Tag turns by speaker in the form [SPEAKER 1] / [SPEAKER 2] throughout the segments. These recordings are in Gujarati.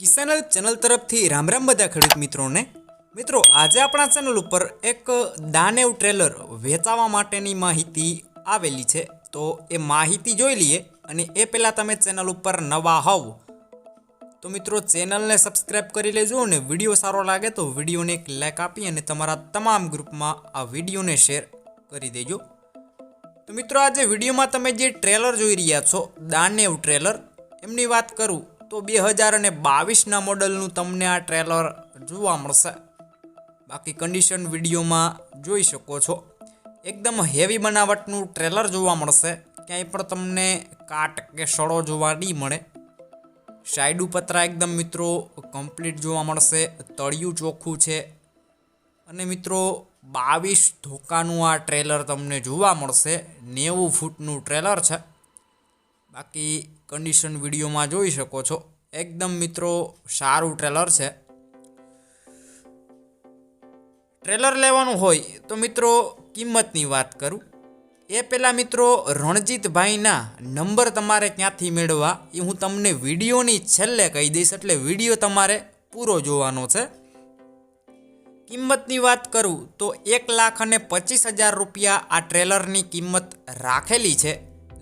[SPEAKER 1] કિસાન ચેનલ તરફથી રામ રામ બધા ખેડૂત મિત્રોને. મિત્રો, આજે આપણા ચેનલ ઉપર એક દાનેવ ટ્રેલર વેચાવા માટેની માહિતી આવેલી છે. તો એ માહિતી જોઈ લઈએ અને એ પહેલાં તમે ચેનલ ઉપર નવા હોવ, તો મિત્રો ચેનલને સબસ્ક્રાઈબ કરી લેજો અને વીડિયો સારો લાગે તો વિડીયોને એક લાઇક આપી અને તમારા તમામ ગ્રુપમાં આ વિડીયોને શેર કરી દેજો. તો મિત્રો, આજે વિડીયોમાં તમે જે ટ્રેલર જોઈ રહ્યા છો, દાનેવ ટ્રેલર, એમની વાત કરું તો બે હજાર અને બાવીસના મોડલનું તમને આ ટ્રેલર જોવા મળશે. બાકી કન્ડિશન વિડીયોમાં જોઈ શકો છો. એકદમ હેવી બનાવટનું ટ્રેલર જોવા મળશે. ક્યાંય પણ તમને કાટ કે સડો જોવા નહીં મળે. સાઈડ પતરા એકદમ મિત્રો કમ્પ્લીટ જોવા મળશે. તળિયું ચોખ્ખું છે. અને મિત્રો બાવીસ ધોકાનું આ ટ્રેલર તમને જોવા મળશે. નેવું ફૂટનું ટ્રેલર છે. બાકી કન્ડિશન વિડીયોમાં જોઈ શકો છો. એકદમ મિત્રો સારું ટ્રેલર છે. ટ્રેલર લેવાનું હોય તો મિત્રો કિંમતની વાત કરું. એ પહેલાં મિત્રો રણજીતભાઈના નંબર તમારે ક્યાંથી મેળવવા એ હું તમને વિડીયોની છેલ્લે કહી દઈશ એટલે વીડિયો તમારે પૂરો જોવાનો છે. કિંમતની વાત કરું તો એક લાખ અને પચીસ હજાર રૂપિયા આ ટ્રેલરની કિંમત રાખેલી છે.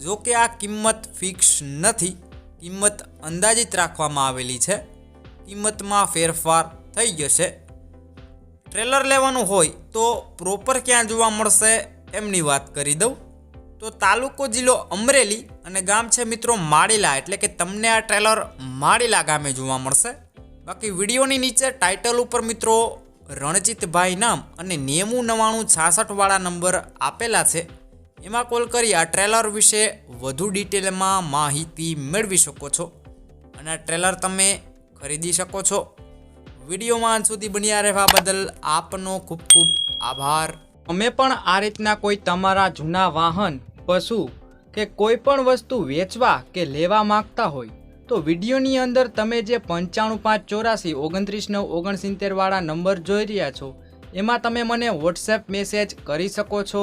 [SPEAKER 1] જો કે આ કિંમત ફિક્સ નથી, કિંમત અંદાજિત રાખવામાં આવેલી છે. કિંમતમાં ફેરફાર થઈ જશે. ટ્રેલર લેવાનું હોય તો પ્રોપર ક્યાં જોવા મળશે એમની વાત કરી દઉં. તો તાલુકો જિલ્લો અમરેલી અને ગામ છે મિત્રો માળીલા, એટલે કે તમને આ ટ્રેલર માળીલા ગામે જોવા મળશે. બાકી વિડીયોની નીચે ટાઇટલ ઉપર મિત્રો રણજીતભાઈ નામ અને નેવું નવ્વાણું છાસઠવાળા નંબર આપેલા છે. એમાં કોલ કરી આ ટ્રેલર વિશે વધુ ડિટેલમાં માહિતી મેળવી શકો છો અને આ ટ્રેલર તમે ખરીદી શકો છો. વિડીયોમાં સુધી બન્યા રહેવા બદલ આપનો ખૂબ ખૂબ આભાર. અમે પણ આ રીતના કોઈ તમારા જૂના વાહન, પશુ કે કોઈ પણ વસ્તુ વેચવા કે લેવા માંગતા હોય, તો વિડીયોની અંદર તમે જે પંચાણું પાંચ ચોરાસી ઓગણત્રીસ નવ ઓગણસિત્તેરવાળા નંબર જોઈ રહ્યા છો, એમાં તમે મને વોટ્સએપ મેસેજ કરી શકો છો.